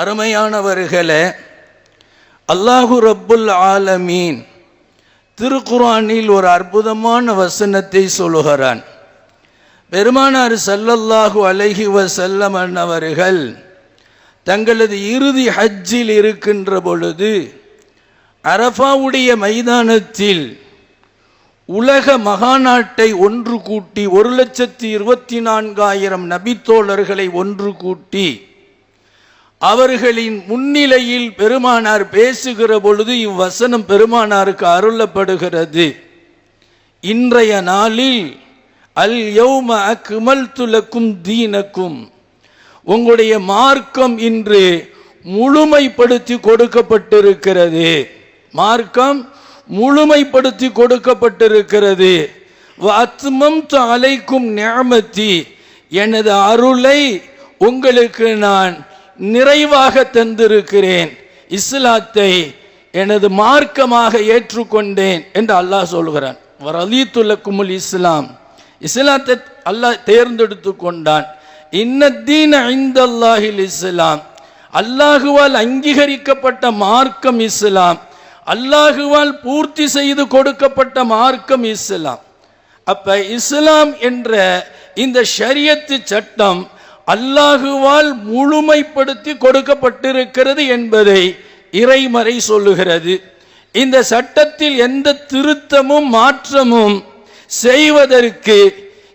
அருமையானவர்களே அல்லாஹு ரப்புல் ஆலமீன் திருக்குர்ஆனில் ஒரு அற்புதமான வசனத்தை சொல்லுகிறான். பெருமானார் சல்லல்லாஹு அலஹி வசல்லம் அன்னவர்கள் தங்களது இறுதி ஹஜ்ஜில் இருக்கின்ற பொழுது அரஃபாவுடைய மைதானத்தில் உலக மகாநாட்டை ஒன்று கூட்டி ஒரு லட்சத்தி இருபத்தி நான்காயிரம் நபித்தோழர்களை ஒன்று கூட்டி அவர்களின் முன்னிலையில் பெருமானார் பேசுகிற பொழுது இவ்வசனம் பெருமானாருக்கு அருளப்படுகிறது. இன்றைய நாளில் அல் யௌம அக்மல் துலக்கும் தீனக்கும் உங்களுடைய மார்க்கம் இன்று முழுமைப்படுத்தி கொடுக்கப்பட்டிருக்கிறது. மார்க்கம் முழுமைப்படுத்தி கொடுக்கப்பட்டிருக்கிறது. அத்மம் அலைக்கும் நியமத்தி எனது அருளை உங்களுக்கு நான் நிறைவாக தந்திருக்கிறேன். இஸ்லாத்தை எனது மார்க்கமாக ஏற்றுக்கொண்டேன் என்று அல்லாஹ் சொல்கிறான். வரலீத்துலக்குமுல் இஸ்லாம். இஸ்லாத்தை அல்லாஹ் தேர்ந்தெடுத்து கொண்டான். இன்னத்தீன ஐந்தல்லாஹில் இஸ்லாம் அல்லாஹுவால் அங்கீகரிக்கப்பட்ட மார்க்கம் இஸ்லாம். அல்லாஹுவால் பூர்த்தி செய்து கொடுக்கப்பட்ட மார்க்கம் இஸ்லாம். அப்ப இஸ்லாம் என்ற இந்த ஷரியத்து சட்டம் அல்லாஹுவால் முழுமைப்படுத்தி கொடுக்கப்பட்டிருக்கிறது என்பதை இறைமறை சொல்லுகிறது. இந்த சட்டத்தில் எந்த திருத்தமும் மாற்றமும் செய்வதற்கு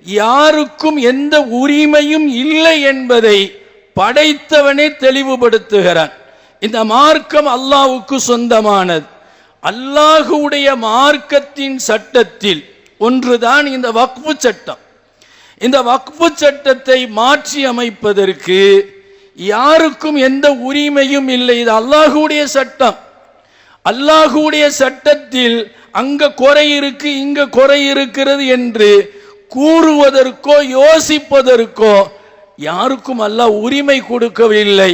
யாருக்கும் எந்த உரிமையும் இல்லை என்பதை படைத்தவனே தெளிவுபடுத்துகிறான். இந்த மார்க்கம் அல்லாவுக்கு சொந்தமானது. அல்லாஹுடைய மார்க்கத்தின் சட்டத்தில் ஒன்றுதான் இந்த வக்பு சட்டம். இந்த வக்ஃபு சட்டத்தை மாற்றி அமைப்பதற்கு யாருக்கும் எந்த உரிமையும் இல்லை. இது அல்லாஹுடைய சட்டம். அல்லாஹுடைய சட்டத்தில் அங்க குறை இருக்கு இங்க குறை இருக்கிறது என்று கூறுவதற்கோ யோசிப்பதற்கோ யாருக்கும் அல்லாஹ் உரிமை கொடுக்கவில்லை.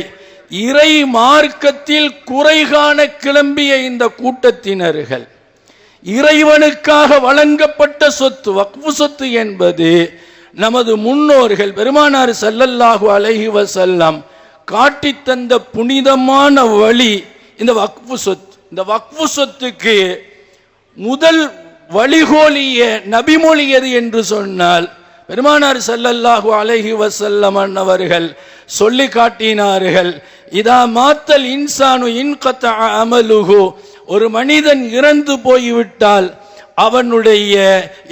இறை மார்க்கத்தில் குறை காண கிளம்பிய இந்த கூட்டத்தினர்கள் இறைவனுக்காக வழங்கப்பட்ட சொத்து வக்ஃபு சொத்து என்பது நமது முன்னோர்கள் பெருமானார் ஸல்லல்லாஹு அலைஹி செல்லம் காட்டித் தந்த புனிதமான வழி இந்த வக்ஃபு சொத்து. இந்த வக்ஃபு சொத்துக்கு முதல் வழிகோலிய நபிமொழியது என்று சொன்னால் பெருமானார் ஸல்லல்லாஹு அலைஹி வஸல்லம் அவர்கள் சொல்லி காட்டினார்கள் இதா மாத்தல் இன்சானு இன்கத்த அமலுகு ஒரு மனிதன் இறந்து போய்விட்டால் அவனுடைய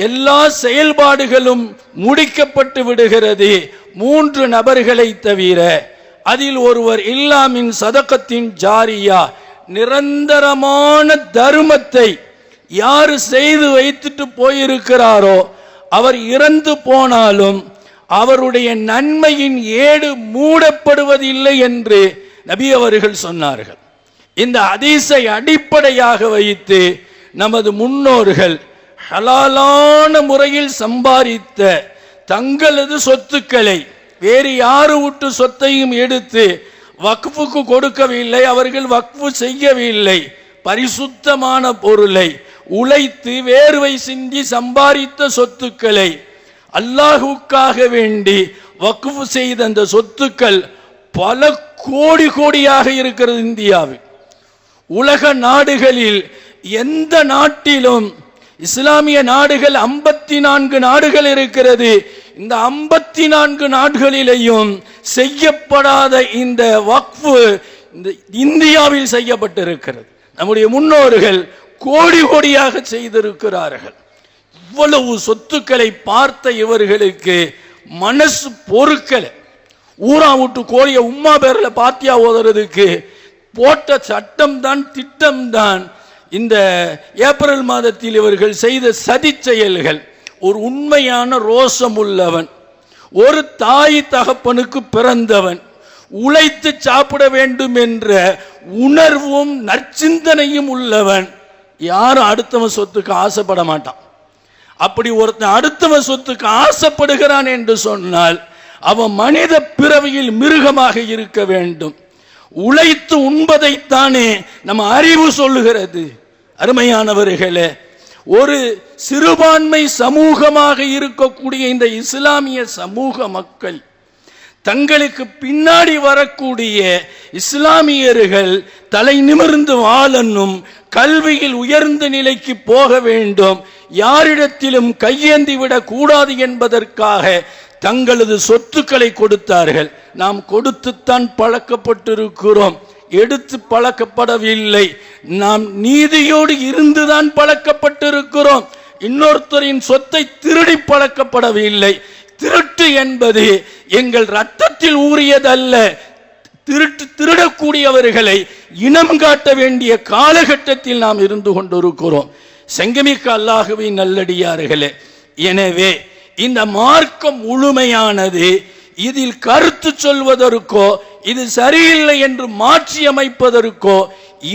எல்லா செயல்பாடுகளும் முடிக்கப்பட்டு விடுகிறது. மூன்று நபர்களை தவிர அதில் ஒருவர் இல்லாமின் சதக்கத்தின் ஜாரியா நிரந்தரமான தர்மத்தை யார் செய்து வைத்துட்டு போயிருக்கிறாரோ அவர் இறந்து போனாலும் அவருடைய நன்மையின் ஏடு மூடப்படுவதில்லை என்று நபி அவர்கள் சொன்னார்கள். இந்த அதிசை அடிப்படையாக வைத்து நமது முன்னோர்கள் ஹலாலான முறையில் சம்பாதித்த தங்களது சொத்துக்களை வேறு யாரு விட்டு சொத்தையும் எடுத்து வக்ஃபுக்கு கொடுக்கவில்லை அவர்கள் வக்ஃபு செய்யவில்லை. பரிசுத்தமான பொருளை உழைத்து வேர்வை சிந்தி சம்பாதித்த சொத்துக்களை அல்லாஹுக்காக வேண்டி வக்ஃபு செய்த அந்த சொத்துக்கள் பல கோடி கோடியாக இருக்கிறது இந்தியாவில். உலக நாடுகளில் எந்த நாட்டிலும் இஸ்லாமிய நாடுகள் ஐம்பத்தி நான்கு நாடுகள் இருக்கிறது. இந்த ஐம்பத்தி நான்கு நாடுகளிலேயும் செய்யப்படாத இந்த வக்ஃபு இந்த இந்தியாவில் செய்யப்பட்டிருக்கிறது. நம்முடைய முன்னோர்கள் கோடி கோடியாக செய்திருக்கிறார்கள். இவ்வளவு சொத்துக்களை பார்த்த இவர்களுக்கு மனசு பொறுக்கலை. ஊரா விட்டு கோழியை உம்மா பேரில் பாத்தியா ஓதுறதுக்கு போட்ட சட்டம் தான் திட்டம் தான் இந்த ஏப்ரல் மாதத்தில் இவர்கள் செய்த சதி செயல்கள் ஒரு உண்மையான ரோசம் உள்ளவன் ஒரு தாய் தகப்பனுக்கு பிறந்தவன் உழைத்து சாப்பிட வேண்டும் என்ற உணர்வும் நற்சிந்தனையும் உள்ளவன். யாரும் அடுத்தவன் சொத்துக்கு ஆசைப்பட மாட்டான். அப்படி ஒருத்தன் அடுத்தவன் சொத்துக்கு ஆசைப்படுகிறான் என்று சொன்னால் அவன் மனித பிறவியில் மிருகமாக இருக்க வேண்டும். உழைத்து உண்பதைத்தானே நம்ம அறிவு சொல்லுகிறது. அருமையானவர்களே ஒரு சிறுபான்மை சமூகமாக இருக்கக்கூடிய இந்த இஸ்லாமிய சமூக மக்கள் தங்களுக்கு பின்னாடி வரக்கூடிய இஸ்லாமியர்கள் தலை நிமிர்ந்து வாழணும் கல்வியில் உயர்ந்த நிலைக்கு போக வேண்டும் யாரிடத்திலும் கையேந்தி விடக்கூடாது என்பதற்காக தங்களது சொத்துக்களை கொடுத்தார்கள். நாம் கொடுத்துத்தான் பழக்கப்பட்டிருக்கிறோம். எடுத்து பழக்கப்படவில்லை. நாம் நீதியோடு இருந்துதான் பழக்கப்பட்டிருக்கிறோம். இன்னொருத்தரின் சொத்தை திருடி பழக்கப்படவில்லை. திருட்டு என்பது எங்கள் ரத்தத்தில் ஊறியதல்ல. திருட்டு திருடக்கூடியவர்களை இனம் காட்ட வேண்டிய காலகட்டத்தில் நாம் இருந்து கொண்டிருக்கிறோம். செங்கமிக்க அல்லாகவே நல்லடியார்களே எனவே இந்த மார்க்கம் முழுமையானது இதில் கருத்து சொல்வதற்கோ இது சரியில்லை என்று மாற்றி அமைப்பதற்கோ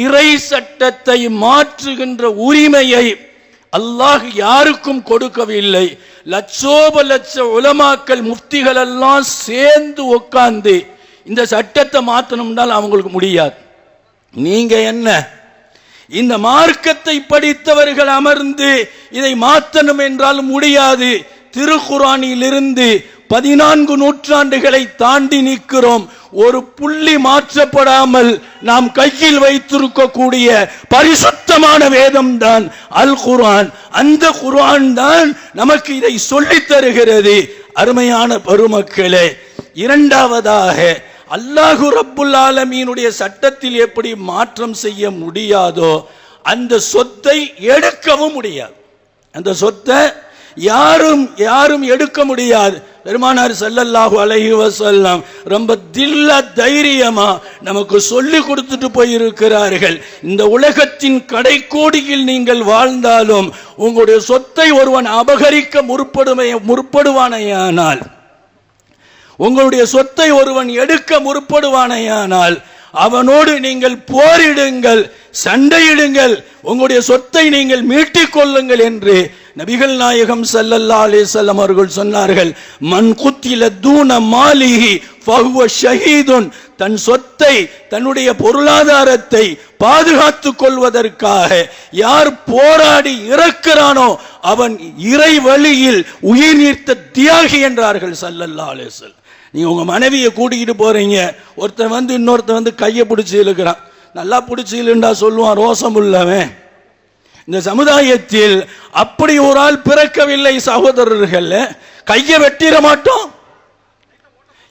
இறை சட்டத்தை மாற்றுகின்ற உரிமையை அல்லாஹ் யாருக்கும் கொடுக்கவில்லை. லட்சோப லட்ச உலமாக்கல் முஃப்திகள் எல்லாம் சேர்ந்து உட்கார்ந்து இந்த சட்டத்தை மாற்றணும்னால் அவங்களுக்கு முடியாது. நீங்க என்ன? இந்த மார்க்கத்தை படித்தவர்கள் அமர்ந்து இதை மாற்றணும் என்றால் முடியாது. திருக்குறானிலிருந்து பதினான்கு நூற்றாண்டுகளை தாண்டி நிற்கிறோம். ஒரு புள்ளி மாற்றப்படாமல் நாம் கையில் வைத்திருக்கக்கூடிய பரிசுத்தமான வேதம் தான் அல் குர்ஆன் அந்த குர்ஆன் தான் நமக்கு இதை சொல்லித் தருகிறது. அருமையான பெருமக்களே இரண்டாவதாக அல்லாஹு ரப்புல் ஆலமீனுடைய சட்டத்தில் எப்படி மாற்றம் செய்ய முடியாதோ அந்த சொத்தை எடுக்கவும் முடியாது. அந்த சொத்தை யாரும் யாரும் எடுக்க முடியாது. பெருமானார் செல்லல்லாஹு அலைஹி வசல்லாம் ரொம்ப தில்ல தைரியமா நமக்கு சொல்லி கொடுத்துட்டு போயிருக்கிறார்கள். இந்த உலகத்தின் கடைக்கோடியில் நீங்கள் வாழ்ந்தாலும் உங்களுடைய சொத்தை ஒருவன் அபகரிக்க முற்படுமை முற்படுவானையானால் உங்களுடைய சொத்தை ஒருவன் எடுக்க முற்படுவானையானால் அவனோடு நீங்கள் போரிடுங்கள் சண்டையிடுங்கள் உங்களுடைய சொத்தை நீங்கள் மீட்டிக் கொள்ளுங்கள் என்று நபிகள் நாயகம் சல்லல்லா அலைஹி அவர்கள் சொன்னார்கள் மண் குத்தில தூண மாளிகி ஷஹீதுன். தன் சொத்தை தன்னுடைய பொருளாதாரத்தை பாதுகாத்து கொள்வதற்காக யார் போராடி இறக்கிறானோ அவன் இறை வழியில் உயிர் நீர்த்த தியாகி என்றார்கள் சல்லல்லா அலேசல் நீங்கள் உங்கள் உங்க மனைவியை கூட்டிக்கிட்டு போறீங்க ஒருத்தன் வந்து இன்னொருத்தன் வந்து கையை பிடிச்சி இழுக்கிறான். நல்லா பிடிச்சி இழுண்டா சொல்லுவான் ரோசம் உள்ளவன். இந்த சமுதாயத்தில் அப்படி ஒரு ஆள் பிறக்கவில்லை சகோதரர்கள் கையை வெட்டிட மாட்டோம்.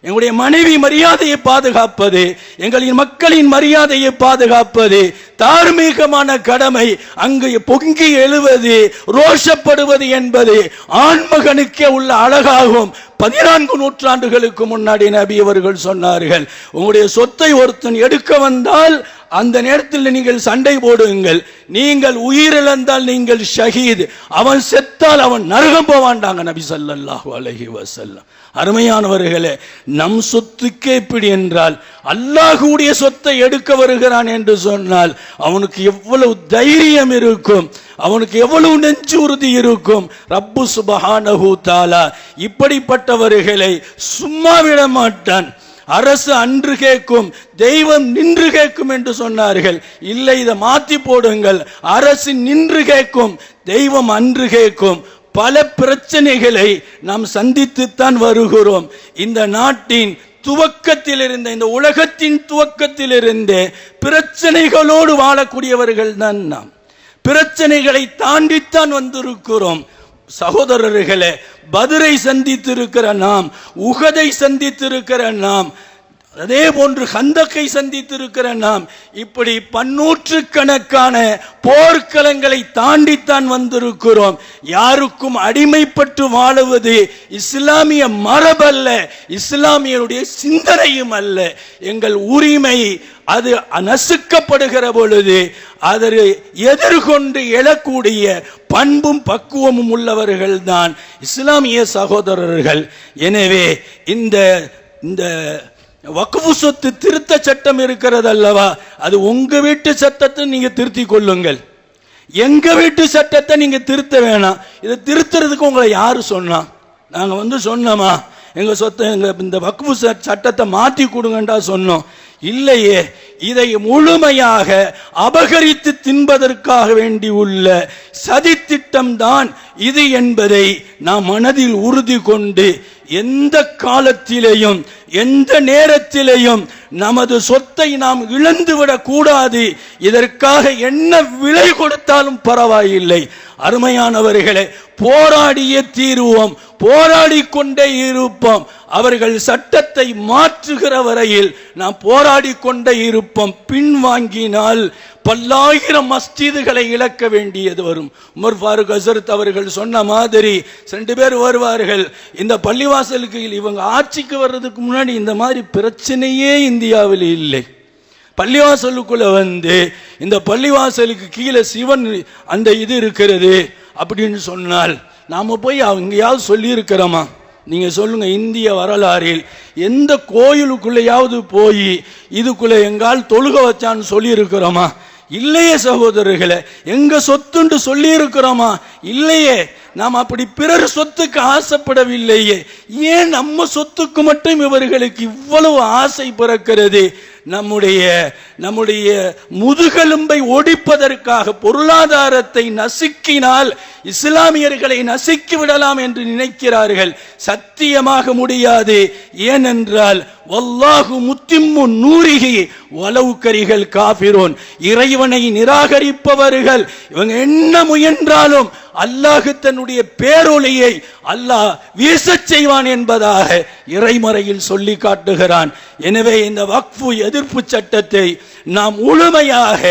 எங்களுடைய மனைவி மரியாதையை பாதுகாப்பது எங்களின் மக்களின் மரியாதையை பாதுகாப்பது தார்மீகமான கடமை. அங்கு பொங்கி எழுவது ரோஷப்படுவது என்பது ஆண்மகனுக்கே உள்ள அழகாகும். பதினான்கு நூற்றாண்டுகளுக்கு முன்னாடி நபி அவர்கள் சொன்னார்கள் உங்களுடைய சொத்தை ஒருத்தன் எடுக்க வந்தால் அந்த நேரத்தில் நீங்கள் சண்டை போடுங்கள். நீங்கள் உயிரிழந்தால் நீங்கள் ஷஹீத். அவன் செத்தால் அவன் நரகம் போவாண்டாங்க நபி சல்லாஹு அலஹி வசல்லம் அருமையானவர்களே நம் சொத்துக்கே இப்படி என்றால் அல்லாஹுடைய சொத்தை எடுக்க வருகிறான் என்று சொன்னால் அவனுக்கு எவ்வளவு தைரியம் இருக்கும். அவனுக்கு எவ்வளவு நெஞ்சு உறுதி இருக்கும்? ரப்பு சுபஹானஹு தாலா. இப்படிப்பட்டவர்களை சும்மா விட மாட்டான் அரசு அன்று கேட்கும் தெய்வம் நின்று கேட்கும் என்று சொன்னார்கள். இல்லை இதை மாத்தி போடுங்கள். அரசு நின்று கேட்கும் தெய்வம் அன்று கேட்கும். பல பிரச்சனைகளை நாம் சந்தித்துத்தான் வருகிறோம். இந்த நாட்டின் துவக்கத்திலிருந்து இந்த உலகத்தின் துவக்கத்திலிருந்து பிரச்சனைகளோடு வாழக்கூடியவர்கள் தான் நாம். பிரச்சனைகளை தாண்டித்தான் வந்திருக்கிறோம். சகோதரர்களே பதுரை சந்தித்திருக்கிற நாம் உகதை சந்தித்திருக்கிற நாம் அதே போன்று ஹந்தக்கை சந்தித்திருக்கிற நாம் இப்படி பன்னூற்று கணக்கான போர்க்களங்களை தாண்டித்தான் வந்திருக்கிறோம். யாருக்கும் அடிமைப்பட்டு வாழுவது இஸ்லாமிய மரபல்ல இஸ்லாமியருடைய சிந்தனையும் அல்ல. எங்கள் உரிமை அது நசுக்கப்படுகிற பொழுது அதற்கு எதிர்கொண்டு எழக்கூடிய பண்பும் பக்குவமும் உள்ளவர்கள் தான் இஸ்லாமிய சகோதரர்கள். எனவே இந்த இந்த வக்ஃபு சொத்து திருத்த சட்டம் இருக்கிறது அல்லவா அது உங்க வீட்டு சட்டத்தை நீங்க திருத்தி கொள்ளுங்கள். எங்க வீட்டு சட்டத்தை நீங்க திருத்த வேணாம். இதை திருத்துறதுக்கு உங்களை யாரு சொன்னா? நாங்க வந்து சொன்னோமா? எங்க சொத்தை எங்க இந்த வக்ஃபு சட்டத்தை மாத்தி கொடுங்கண்டா சொன்னோம். இல்லையே இதை முழுமையாக அபகரித்து தின்பதற்காக வேண்டி உள்ள சதித்திட்டம் தான் இது என்பதை நாம் மனதில் உறுதி கொண்டு எந்த காலத்திலேயும் எந்த நேரத்திலேயும் நமது சொத்தை நாம் இழந்துவிடக் கூடாது. இதற்காக என்ன விலை கொடுத்தாலும் பரவாயில்லை. அருமையானவர்களே போராடிய தீருவோம். போராடி கொண்டே இருப்போம். அவர்கள் சட்டத்தை மாற்றுகிற வரையில் நாம் போராடி கொண்டே இருப்போம். பின்வாங்கினால் பல்லாயிரம் மஸ்ஜிதுகளை இழக்க வேண்டியது வரும். உமர் ஃபாரூக் ஹசரத் அவர்கள் சொன்ன மாதிரி ரெண்டு பேர் வருவார்கள் இந்த பள்ளிவாசலுக்கு இவங்க ஆட்சிக்கு வர்றதுக்கு முன்னாடி இந்த மாதிரி பிரச்சனையே இந்தியாவில் இல்லை. பள்ளிவாசலுக்குள்ள வந்து இந்த பள்ளிவாசலுக்கு கீழே சிவன் அந்த இது இருக்கிறது அப்படின்னு சொன்னால் நாம போய் அவங்கயாவது சொல்லியிருக்கிறோமா? நீங்கள் நீங்க சொல்லுங்க இந்திய வரலாறில் எந்த கோயிலுக்குள்ளேயாவது போய் இதுக்குள்ள எங்கால் தொழுக வச்சான்னு சொல்லியிருக்கிறோமா? இல்லையே சகோதரர்களே எங்க சொத்துண்டு சொல்லி இருக்கிறோமா இல்லையே நாம் அப்படி பிறர் சொத்துக்கு ஆசைப்படவில்லையே. ஏன் நம்ம சொத்துக்கு மட்டும் இவர்களுக்கு இவ்வளவு ஆசை பிறக்கிறது? நம்முடைய நம்முடைய முதுகெலும்பை ஒடிப்பதற்காக பொருளாதாரத்தை நசுக்கினால் இஸ்லாமியர்களை நசுக்கி விடலாம் என்று நினைக்கிறார்கள். சத்தியமாக முடியாது. ஏனென்றால் வல்லாஹு முத்திம்மு நூரிகி வலவுக்கரிகள் காபிரோன் இறைவனை நிராகரிப்பவர்கள். இவங்க என்ன முயன்றாலும் அல்லாஹு தன்னுடைய பேரொலியை அல்லாஹ் வீசச் செய்வான் என்பதாக இறைமறையில் சொல்லி காட்டுகிறான். எனவே இந்த வக்ஃபு எதிர்ப்பு சட்டத்தை நாம் முழுமையாக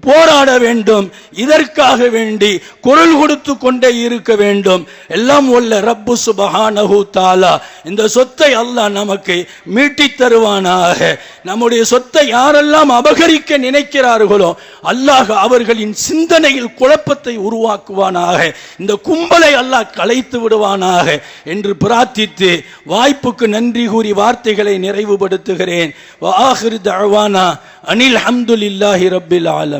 போராட வேண்டும். இதற்காக வேண்டி குரல் கொடுத்து கொண்டே இருக்க வேண்டும். எல்லாம் உள்ள ரப்பு சுபஹானஹு தாலா. இந்த சொத்தை அல்லாஹ் நமக்கு மீட்டித் தருவானாக. நம்முடைய சொத்தை யாரெல்லாம் அபகரிக்க நினைக்கிறார்களோ அல்லாஹ் அவர்களின் சிந்தனையில் குழப்பத்தை உருவாக்குவானாக. இந்த கும்பலை அல்லாஹ் கலைத்து விடுவானாக என்று பிரார்த்தித்து வாய்ப்புக்கு நன்றி கூறி வார்த்தைகளை நிறைவுபடுத்துகிறேன். வ ஆகிரு தஅவானா அனில் ஹம்துலில்லாஹி ரப்பில் ஆலம்